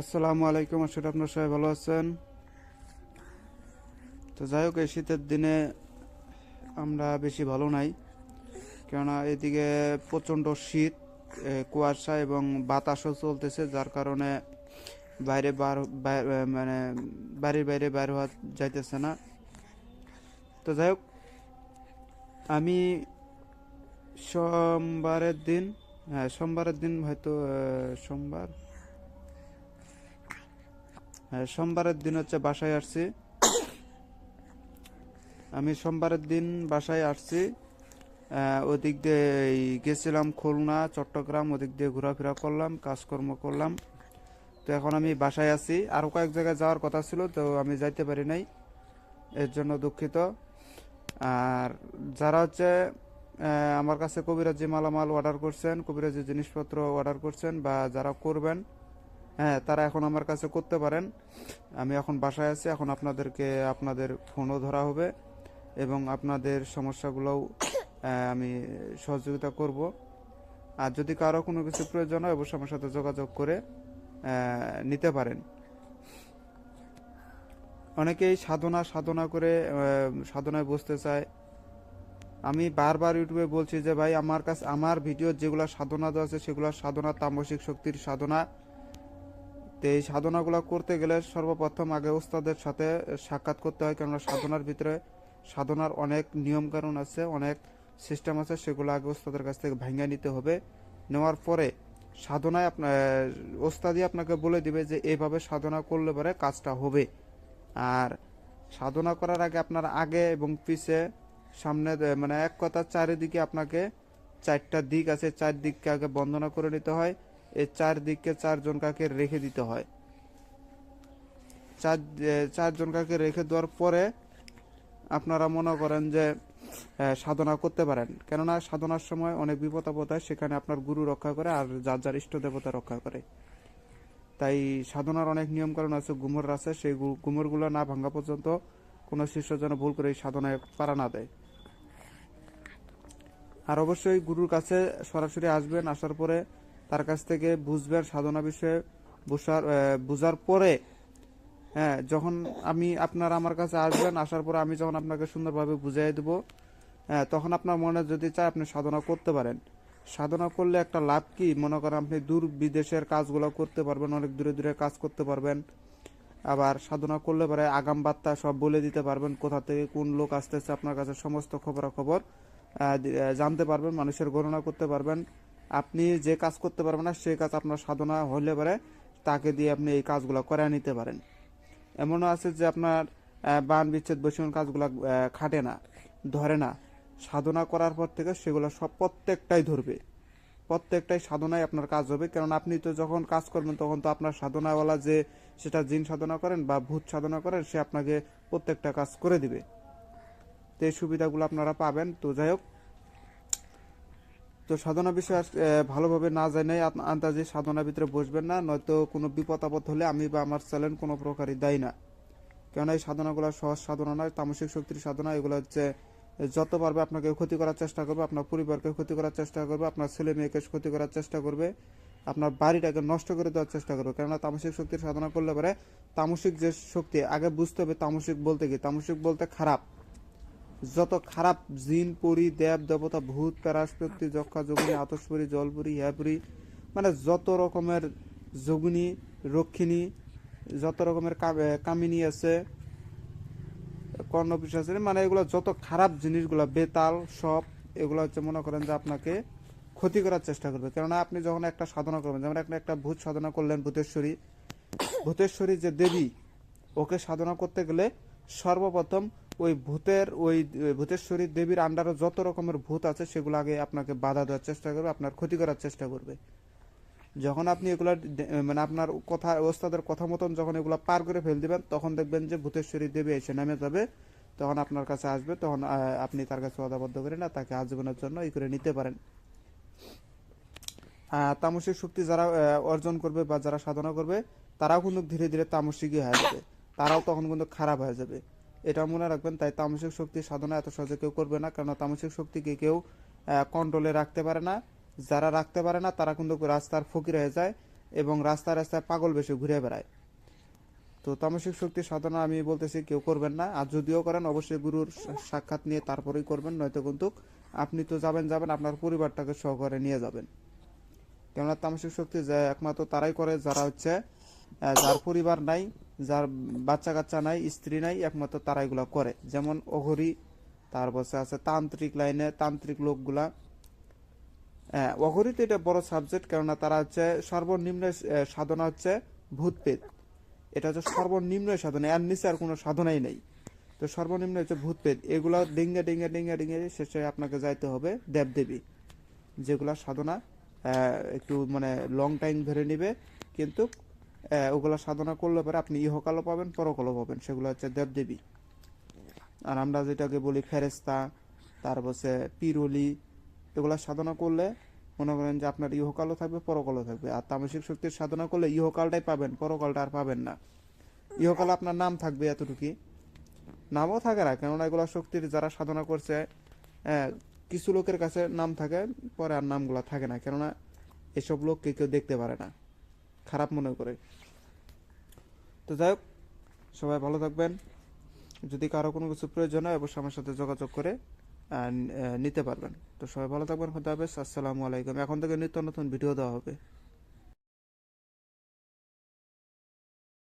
আসসালামু আলাইকুম আসলে আপনার সবাই ভালো আছেন। তো যাই হোক, এই শীতের দিনে আমরা বেশি ভালো নাই। কেননা এদিকে প্রচণ্ড শীত কুয়াশা এবং বাতাসও চলতেছে, যার কারণে বাইরে বার মানে বাড়ির বাইরে বাইর হওয়া যাইতেছে না। তো যাই হোক, আমি সোমবারের দিন হ্যাঁ সোমবারের দিন হয়তো সোমবার সোমবারের দিন হচ্ছে বাসায় আসছি। আমি সোমবারের দিন বাসায় আসছি। ওদিক দিয়ে গেছিলাম খুলনা, চট্টগ্রাম, ওদিক দিয়ে ঘোরাফেরা করলাম, কাজকর্ম করলাম। তো এখন আমি বাসায় আছি। আরও কয়েক জায়গায় যাওয়ার কথা ছিল, তো আমি যাইতে পারি নাই। এর জন্য দুঃখিত। আর যারা হচ্ছে আমার কাছে কবিরাজি মালামাল অর্ডার করছেন, কবিরাজি জিনিসপত্র অর্ডার করছেন বা যারা করবেন হ্যাঁ তারা এখন আমার কাছে করতে পারেন। আমি এখন বাসায় আছি, এখন আপনাদেরকে আপনাদের ফোনও ধরা হবে এবং আপনাদের সমস্যাগুলোও আমি সহযোগিতা করব। আর যদি কারও কোনো কিছু প্রয়োজন হয়, অবশ্যই আমার সাথে যোগাযোগ করে নিতে পারেন। অনেকেই সাধনা সাধনা করে সাধনায় বসতে চায়। আমি বারবার ইউটিউবে বলছি যে, ভাই, আমার কাছে, আমার ভিডিও যেগুলো সাধনা আছে, সেগুলো সাধনা, তামসিক শক্তির সাধনা তো এই সাধনাগুলো করতে গেলে সর্বপ্রথম আগে ওস্তাদের সাথে সাক্ষাৎ করতে হয়, কেননা সাধনার ভিতরে সাধনার অনেক নিয়ম কানুন আছে, অনেক সিস্টেম আছে, সেগুলো আগে ওস্তাদের কাছ থেকে ভেঙে নিতে হবে। নেওয়ার পরে সাধনায় আপনার ওস্তাদি আপনাকে বলে দিবে যে এইভাবে সাধনা করলে পরে কাজটা হবে। আর সাধনা করার আগে আপনার আগে এবং পিছে সামনে মানে এক কথা চারিদিকে আপনাকে চারটা দিক আছে চার দিককে আগে বন্দনা করে নিতে হয়। এই চার দিককে চারজন কাকে রেখে দিতে হয়? চার চারজন কাকে রেখে দেওয়ার পরে আপনারা মনে করেন যে সাধনা করতে পারেন। কেননা সাধনার সময় অনেক বিপদ আপদ হয়, সেখানে আপনার গুরু রক্ষা করে আর যার যার ইষ্ট দেবতা রক্ষা করে। তাই সাধনার অনেক নিয়ম কারণ আছে, গুমর আছে, সেই গুমরগুলো না ভাঙা পর্যন্ত কোনো শিষ্য যেন ভুল করে এই সাধনায় পারা না দেয়। আর অবশ্যই গুরুর কাছে সরাসরি আসবেন, আসার পরে তার কাছ থেকে বুঝবেন সাধনা বিষয়ে বুঝার বুঝার পরে হ্যাঁ যখন আমি আপনার আমার কাছে আসবেন, আসার পরে আমি যখন আপনাকে সুন্দরভাবে বুঝিয়ে দেবো হ্যাঁ তখন আপনার মনে যদি চায় আপনি সাধনা করতে পারেন। সাধনা করলে একটা লাভ কি? মনে করেন আপনি দূর বিদেশের কাজগুলো করতে পারবেন, অনেক দূরে দূরে কাজ করতে পারবেন। আবার সাধনা করলে পরে আগাম বার্তা সব বলে দিতে পারবেন, কোথা থেকে কোন লোক আসতেছে আপনার কাছে, সমস্ত খবরাখবর জানতে পারবেন, মানুষের গণনা করতে পারবেন। আপনি যে কাজ করতে পারবেন না, সেই কাজ আপনার সাধনা হলে পরে তাকে দিয়ে আপনি এই কাজগুলো করে নিতে পারেন। এমনও আছে যে আপনার বান, বিচ্ছেদ বসীকরণ কাজগুলো খাটে না, ধরে না। সাধনা করার পর থেকে সেগুলো সব প্রত্যেকটাই ধরবে। প্রত্যেকটাই সাধনায় আপনার কাজ হবে। কারণ আপনি তো যখন কাজ করবেন, তখন তো আপনার সাধনাওয়ালা যে, সেটা জিন সাধনা করেন বা ভূত সাধনা করেন, সে আপনাকে প্রত্যেকটা কাজ করে দিবে। তো এই সুবিধাগুলো আপনারা পাবেন। তো যাই হোক তো সাধনা বিষয়ে ভালোভাবে না জানে আপ- আন্দাজে সাধনা ভিতরে বসবেন না, নয়তো কোনো বিপদ আপদ হলে আমি বা আমার চ্যানেল কোনো প্রকারই দেয় না। কেননা এই সাধনাগুলো সহজ সাধনা নয়, তামসিক শক্তির সাধনা, এগুলো হচ্ছে যত পারবে আপনাকে ক্ষতি করার চেষ্টা করবে, আপনার পরিবারকে ক্ষতি করার চেষ্টা করবে, আপনার ছেলে মেয়েকে ক্ষতি করার চেষ্টা করবে, আপনার বাড়িটাকে নষ্ট করে দেওয়ার চেষ্টা করবে। কেননা তামসিক শক্তির সাধনা করলে পরে তামসিক যে শক্তি, আগে বুঝতে হবে তামসিক বলতে কি, তামসিক বলতে খারাপ। যত খারাপ জিন, পরি, দেব, দেবতা, ভূত প্যারাশক্তি যক্ষা, যোগিনী, আতসপুরি, জলপুরি হ্যাপুরি মানে যত রকমের যোগিনী, রক্ষিণী, যত রকমের কামিনী আছে কর্ণপিস আছে মানে এগুলো যত খারাপ জিনিসগুলো, বেতাল, সব, এগুলো হচ্ছে মনে করেন যে আপনাকে ক্ষতি করার চেষ্টা করবে। কেননা আপনি যখন একটা সাধনা করবেন, যেমন একটা একটা ভূত সাধনা করলেন, ভূতেশ্বরী ভূতেশ্বরী যে দেবী, ওকে সাধনা করতে গেলে সর্বপ্রথম ওই ভূতের, ওই ভূতেশ্বরী দেবীর আন্ডারে যত রকমের ভূত আছে, সেগুলো আগে আপনাকে বাধা দেওয়ার চেষ্টা করবে, আপনার ক্ষতি করার চেষ্টা করবে। যখন আপনি এগুলো মানে আপনার কথা, ওস্তাদের কথা মতন যখন এগুলা পার করে ফেল দিবেন, তখন দেখবেন যে ভূতেশ্বরী দেবী এসে নেমে যাবে, তখন আপনার কাছে আসবে, তখন আপনি তার কাছে অদাবদ্ধ করে না, তাকে আজীবনের জন্য ই করে নিতে পারেন। তামসিক শক্তি যারা অর্জন করবে বা যারা সাধনা করবে, তারাও কিন্তু ধীরে ধীরে তামসিকই হয়ে যাবে। তারাও তখন কিন্তু খারাপ হয়ে যাবে। এটা মনে রাখবেন, তাই তামসিক শক্তি সাধনা এত সহজে কেউ করবে না কারণ তামসিক শক্তিকে কেউ কন্ট্রোলে রাখতে পারে না। যারা রাখতে পারে না, তারা কিন্তু রাস্তার ফকির হয়ে যায় এবং রাস্তায় রাস্তায় পাগল বেশি ঘুরে বেড়ায়। তো তামসিক শক্তি সাধনা আমি বলতেছি, কেউ করবেন না। আর যদিও করেন, অবশ্যই গুরুর সাক্ষাৎ নিয়ে তারপরেই করবেন, নয়তো কিন্তু আপনি তো যাবেন যাবেন, আপনার পরিবারটাকে সহকারে নিয়ে যাবেন। কেননা তামসিক শক্তি একমাত্র তারাই করে, যারা হচ্ছে যার পরিবার নাই যার বাচ্চা কাচ্চা নাই স্ত্রী নাই একমাত্র তারা এগুলা করে। যেমন অঘরি তারপর আছে তান্ত্রিক লাইনে তান্ত্রিক লোকগুলা। আহ, অঘরি তো এটা বড় সাবজেক্ট কেননা তারা হচ্ছে সর্বনিম্ন সাধনা হচ্ছে ভূতপেত এটা হচ্ছে সর্বনিম্ন সাধনা এর নিচে আর কোনো সাধনাই নেই। তো সর্বনিম্ন হচ্ছে ভূতপেত এগুলো ডিঙ্গে ডিঙ্গে ডিঙ্গে ডিঙ্গে শেষে আপনাকে যাইতে হবে দেবদেবী। যেগুলা সাধনা একটু মানে লং টাইম ধরে নিবে। কিন্তু ওগুলা সাধনা করলে পরে আপনি ইহকালও পাবেন, পরকালও পাবেন। সেগুলো হচ্ছে দেবদেবী। আর আমরা যেটাকে বলি ফেরেস্তা তারপর হচ্ছে পিরুলি, এগুলো সাধনা করলে মনে করেন যে আপনার ইহকালও থাকবে, পরকালও থাকবে। আর তামসিক শক্তির সাধনা করলে ইহকালটাই পাবেন, পরকালটা আর পাবেন না। ইহকাল আপনার নাম থাকবে এতটুকুই। নামও থাকে না, কেননা এগুলো শক্তির যারা সাধনা করছে কিছু লোকের কাছে নাম থাকে, পরে আর নামগুলো থাকে না। কেননা এসব লোক কেউ কেউ দেখতে পারে না। খারাপ মনে করে। তো যাই হোক, সবাই ভালো থাকবেন। যদি কারও কোনো কিছু প্রয়োজন হয়, অবশ্যই আমার সাথে যোগাযোগ করে নিতে পারবেন। তো সবাই ভালো থাকবেন, খোদা হাফেজ, আসসালামু আলাইকুম। এখন থেকে নিত্য নতুন ভিডিও দেওয়া হবে।